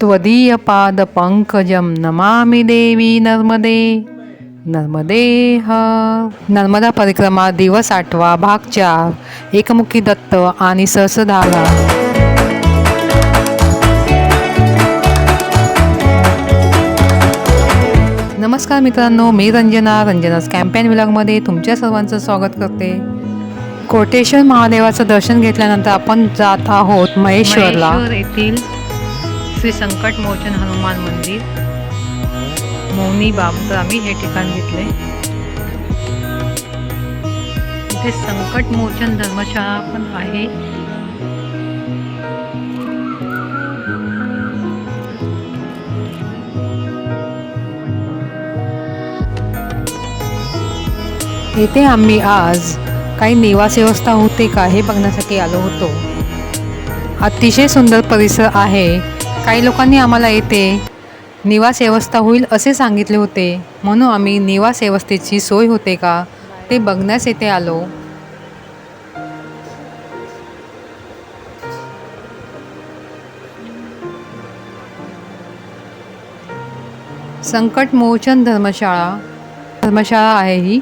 त्वदीयपादपङ्कजं नमामि देवी नर्मदे। नर्मदे ह। नर्मदा परिक्रमा दिवस आठवा भाग चार। एकमुखी दत्त आणि सहस्रधारा। नमस्कार मित्रांनो मी रंजना रंजनास कॅम्पेन विलागमध्ये तुमच्या सर्वांचं स्वागत करते. कोटेश्वर महादेवाचं दर्शन घेतल्यानंतर आपण जात आहोत महेश्वरला. महेश्वर येथील श्री संकट मोचन हनुमान मंदिर. मौनी बाबकर आम्ही हे ठिकाण घेतले इथे संकट मोचन धर्मशाळा पण आहे. येथे आम्ही आज काही निवास व्यवस्था होते का हे बघण्यासाठी आलो होतो. अतिशय सुंदर परिसर आहे. काही लोकांनी आम्हाला येते निवास व्यवस्था होईल असे सांगितले होते. म्हणून आम्ही निवास व्यवस्थेची सोय होते का ते बघण्यास येथे आलो. संकट मोचन धर्मशाळा धर्मशाळा आहे ही.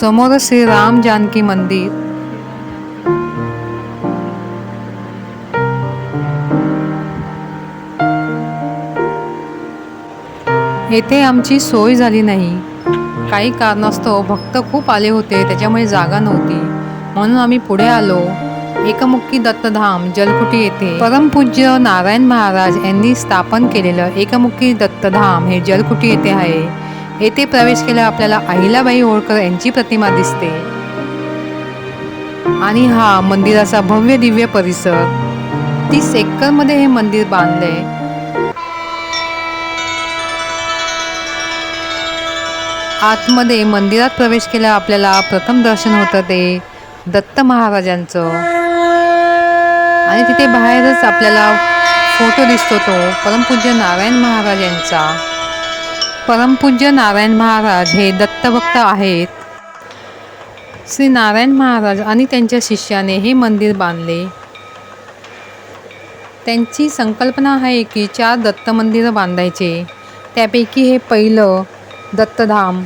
समोर श्री राम जानकी मंदिर. येथे आमची सोय झाली नाही. काही कारणास्तव भक्त खूप आले होते त्याच्यामुळे जागा नव्हती. म्हणून आम्ही पुढे आलो. एकमुखी दत्तधाम जलकुटी येथे. परमपूज्य नारायण महाराज यांनी स्थापन केलेलं एकमुखी दत्तधाम हे जलकुटी येथे आहे. येथे प्रवेश केल्यावर आपल्याला अहिलाबाई होळकर यांची प्रतिमा दिसते. आणि हा मंदिराचा भव्य दिव्य परिसर तीस एकरमध्ये हे मंदिर बांधले आतमध्ये मंदिरात प्रवेश केला आपल्याला प्रथम दर्शन होतं ते दत्त महाराजांचं. आणि तिथे बाहेरच आपल्याला फोटो दिसतो तो परमपूज्य नारायण महाराज यांचा. परमपूज्य नारायण महाराज हे दत्तभक्त आहेत. श्री नारायण महाराज आणि त्यांच्या शिष्याने हे मंदिर बांधले. त्यांची संकल्पना आहे की चार दत्त मंदिरं बांधायचे. त्यापैकी हे पहिलं दत्तधाम.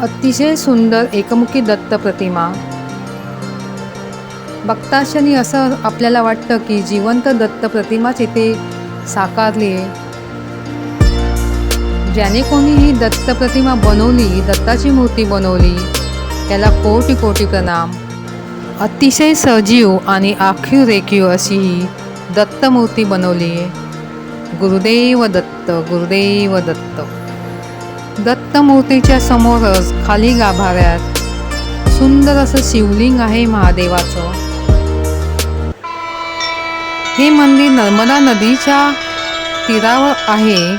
अतिशय सुंदर एकमुखी दत्त प्रतिमा. बघताक्षणी असं आपल्याला वाटतं की जिवंत दत्त प्रतिमाच इथे साकारली आहे. ज्याने कोणी ही दत्त प्रतिमा बनवली दत्ताची मूर्ती बनवली त्याला कोटी कोटी प्रणाम. अतिशय सजीव आणि आखीव रेखीव अशी ही दत्त मूर्ती बनवली आहे. गुरुदेव दत्त गुरुदेव दत्त. दत्त मूर्तीच्या समोरच खाली गाभाऱ्यात सुंदर असं शिवलिंग आहे महादेवाचं. हे मंदिर नर्मदा नदीच्या तीरावर आहे.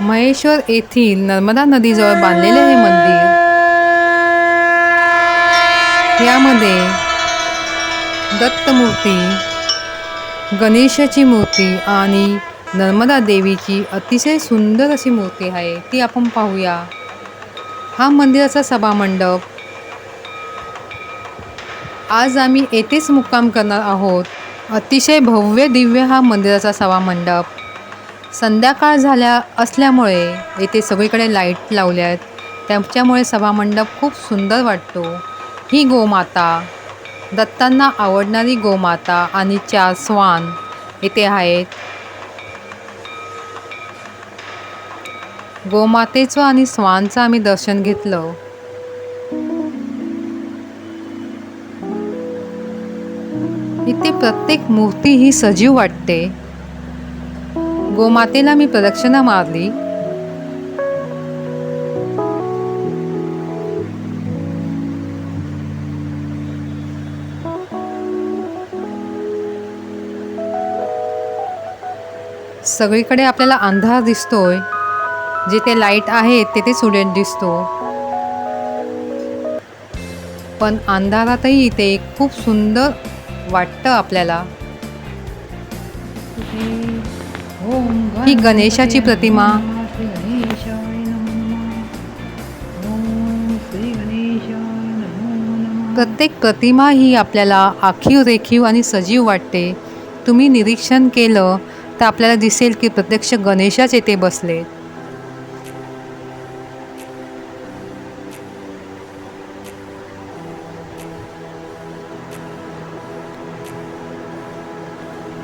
महेश्वर येथील नर्मदा नदीजवळ बांधलेले हे मंदिर. यामध्ये दत्त मूर्ती गणेशाची मूर्ती आणि नर्मदा देवीची अतिशय सुंदर अशी मूर्ती आहे. ती आपण पाहूया. हा मंदिराचा सभामंडप आज आम्ही येथेच मुक्काम करणार आहोत. अतिशय भव्य दिव्य हा मंदिराचा सभामंडप संध्याकाळ झाल्या असल्यामुळे येथे सगळीकडे लाइट लावल्या आहेत. त्याच्यामुळे सभामंडप खूप सुंदर वाटतो. ही गोमाता. दत्तांना आवडणारी गोमाता आणि चार स्वान येथे आहेत. गोमातेचं आणि स्वानचं आम्ही दर्शन घेतलं. इथे प्रत्येक मूर्ती ही सजीव वाटते. गोमातेला मी प्रदक्षिणा मारली. सगळीकडे आपल्याला अंधार दिसतोय. जिथे लाइट आहे तिथे स्टुडंट दिसतो. पण अंधारातही इथे खूप सुंदर वाटतं आपल्याला? ही गणेशाची प्रतिमा. प्रत्येक प्रतिमा ही आपल्याला आखीव रेखीव आणि सजीव वाटते. तुम्ही निरीक्षण केलं तर आपल्याला दिसेल की प्रत्यक्ष गणेशाच येथे बसले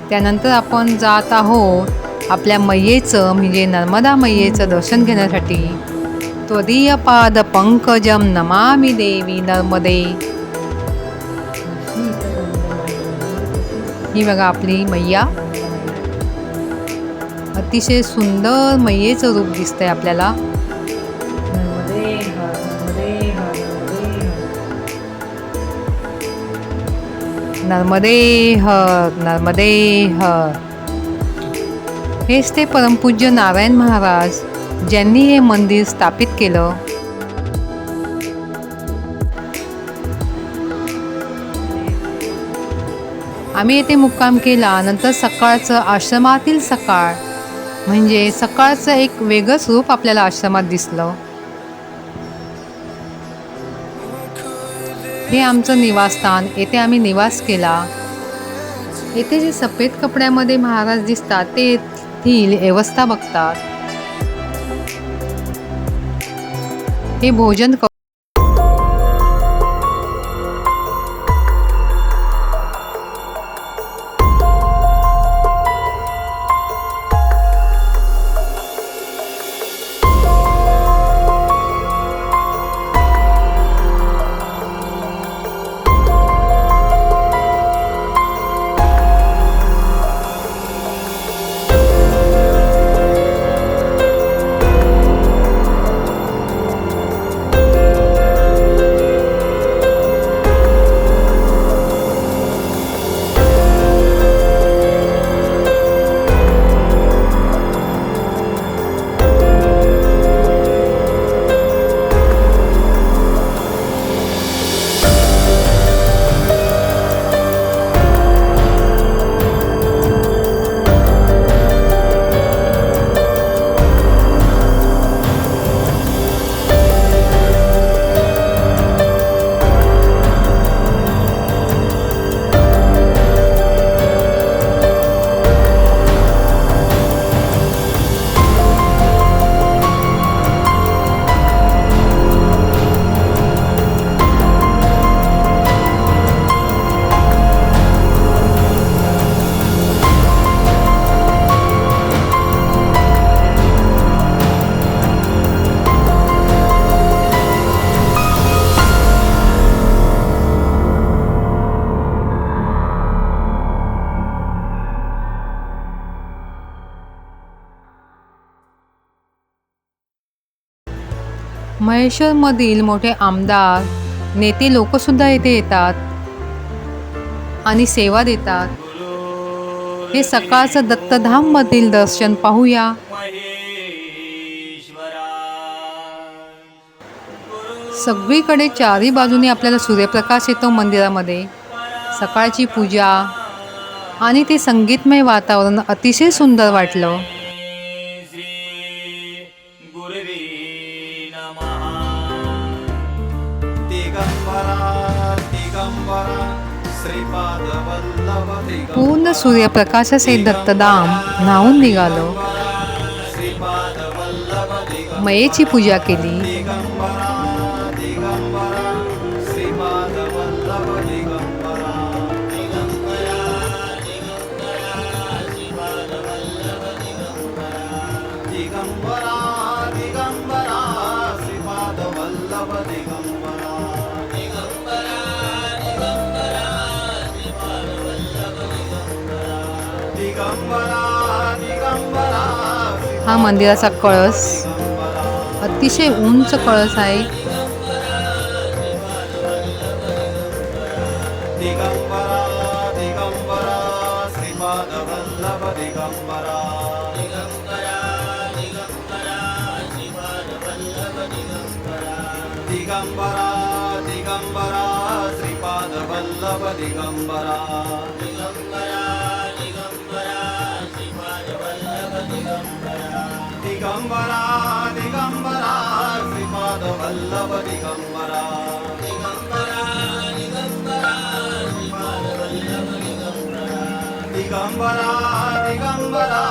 त्यानंतर आपण जात आहोत आपल्या मैयेचं म्हणजे नर्मदा मैयेचं दर्शन घेण्यासाठी. त्वदीय पाद पंकजम नमामि देवी नर्मदे. ही बघा आपली मैया. अतिशय सुंदर मैयेचं रूप दिसतंय आपल्याला. नर्मदे ह नर्मदे ह. हेच ते परमपूज्य नारायण महाराज ज्यांनी हे मंदिर स्थापित केलं. आम्ही येथे मुक्काम केला नंतर सकाळचं आश्रमातील सकाळ म्हणजे सकाळचं एक वेगळंच रूप आपल्याला आश्रमात दिसलं. हे आमचं निवासस्थान येथे आम्ही निवास केला. येथे जे सफेद कपड्यामध्ये महाराज दिसतात ते येथील व्यवस्था बघतात. हे भोजन महेश्वरमधील मोठे आमदार नेते लोकसुद्धा येथे येतात आणि सेवा देतात. हे सकाळचं दत्तधाममधील दर्शन पाहूया. सगळीकडे चारी बाजूने आपल्याला सूर्यप्रकाश येतो मंदिरामध्ये. सकाळची पूजा आणि ते संगीतमय वातावरण अतिशय सुंदर वाटलं. पूर्ण सूर्यप्रकाशाचे दत्तधाम न्हावून निघालो मयेची पूजा केली हा मंदिराचा कळस. अतिशय उंच कळस आहे. दिगंबरा दिगंबरा श्रीपादवल्लभ वल्लभ दिगंबरा. दिगंबरा दिगंबरा श्रीपाद वल्लभ दिगंबरा। दिगंबरा दिगंबरा श्रीपाद वल्लभ दिगंबरा। दिगंबरा दिगंबरा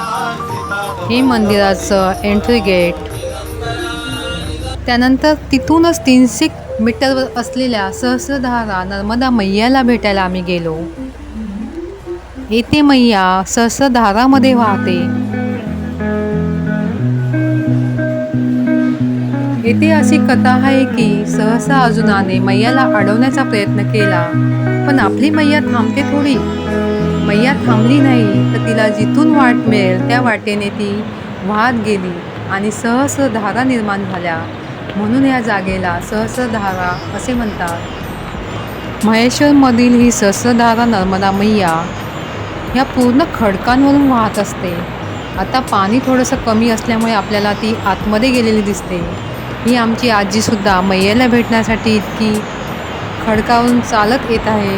श्रीपाद हे मंदिराचं एंट्री गेट त्यानंतर तिथूनच तीनशे मीटरवर असलेल्या सहस्रधारा नर्मदा मैयाला भेटायला आम्ही गेलो. येथे मैया सहस्रधारामध्ये वाहते. ऐतिहासिक कथा आहे की सहसा अर्जुनाने मैयाला अडवण्याचा प्रयत्न केला. पण आपली मैया थांबते थोडी. मैया थांबली नाही तर तिला जिथून वाट मिळेल त्या वाटेने ती वाहत गेली आणि सहस्रधारा निर्माण झाल्या. म्हणून या जागेला सहस्रधारा असे म्हणतात. महेश्वरमधील ही सहस्रधारा नर्मदा मैया ह्या पूर्ण खडकांवरून वाहत असते. आता पाणी थोडंसं कमी असल्यामुळे आपल्याला ती आतमध्ये गेलेली दिसते. ही आमची आजीसुद्धा मैयाला भेटण्यासाठी इतकी खडकावरून चालत येत आहे.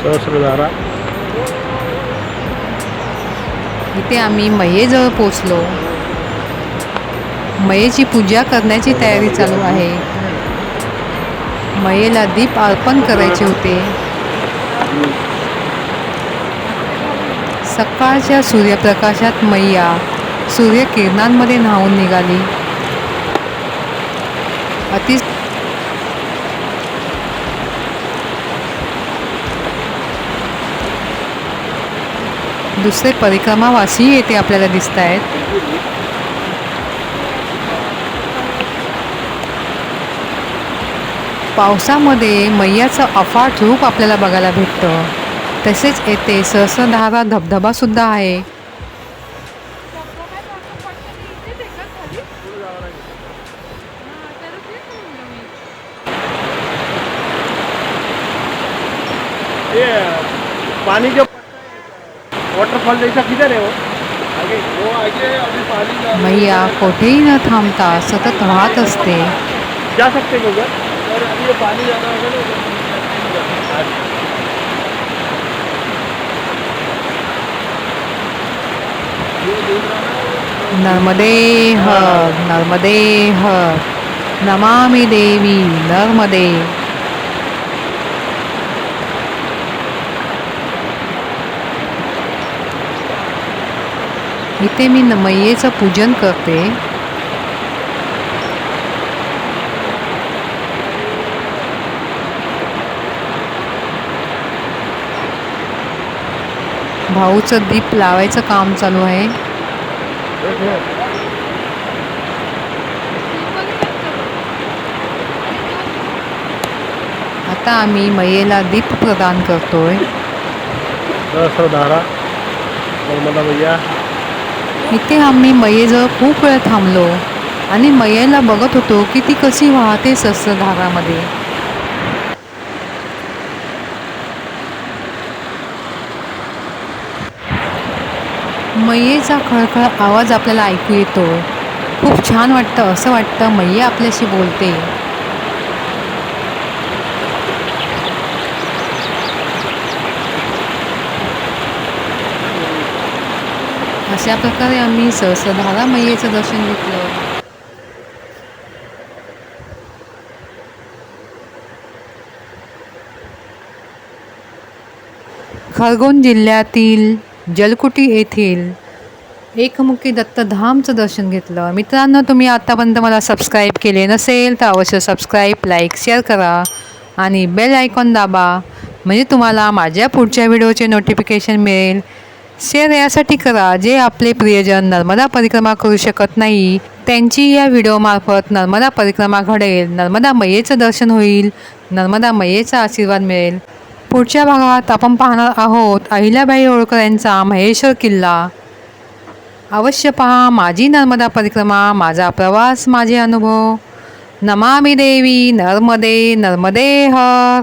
सहस्रधारा. इथे आम्ही मयेजवळ पोचलो मयेची पूजा करण्याची तयारी चालू आहे. मयेला दीप अर्पण करायचे होते. सकाळच्या सूर्यप्रकाशात मैया. सूर्यकिरणांमध्ये न्हावून निघाली. अति दुसरे परिक्रमावासी येथे आपल्याला दिसत आहेत पावसामध्ये मैयाचं अफाट रूप आपल्याला बघायला भेटतं. तसेच येथे सहस्रधारा धबधबासुद्धा आहे. ये पानी जो वाटरफॉल जैसा किधर है वो? आगे वो आगे अभी पानी का मैया कोठेही न थांबता सतत वाहत असते. जा सकते हैं उधर और अभी ये पानी होगा ना नर्मदे ह नर्मदे ह नमामि देवी नर्मदे। इथे मी न- मैयेचं पूजन करते. भाऊचं दीप लावायचं काम चालू आहे. आता आम्ही मैयेला दीप प्रदान करतोय. इथे आम्ही मैयेजवळ खूप वेळ थांबलो आणि मैयेला बघत होतो की ती कशी वाहते सहस्रधारामध्ये. मैयेचा खळखळ आवाज आपल्याला ऐकू येतो. खूप छान वाटतं असं वाटतं मैया आपल्याशी बोलते. अशा प्रकारे आम्ही सहस्रधारा मैयेचं दर्शन घेतलं. खरगोन जिल्ह्यातील जलकुटी येथील एकमुखी दत्तधामचं दर्शन घेतलं. मित्रांनो तुम्ही आत्तापर्यंत मला सबस्क्राईब केले नसेल तर अवश्य सबस्क्राईब लाईक शेअर करा आणि बेल आयकॉन दाबा. म्हणजे तुम्हाला माझ्या पुढच्या व्हिडिओचे नोटिफिकेशन मिळेल. शेअर यासाठी करा. जे आपले प्रियजन नर्मदा परिक्रमा करू शकत नाही त्यांची या व्हिडिओमार्फत नर्मदा परिक्रमा घडेल. नर्मदा मयेचं दर्शन होईल. नर्मदा मयेचा आशीर्वाद मिळेल. पुढच्या भागात आपण पाहणार आहोत अहिल्याबाई होळकर यांचा महेश्वर किल्ला. अवश्य पहा माझी नर्मदा परिक्रमा माझा प्रवास माझे अनुभव. नमामि देवी नर्मदे नर्मदे हर.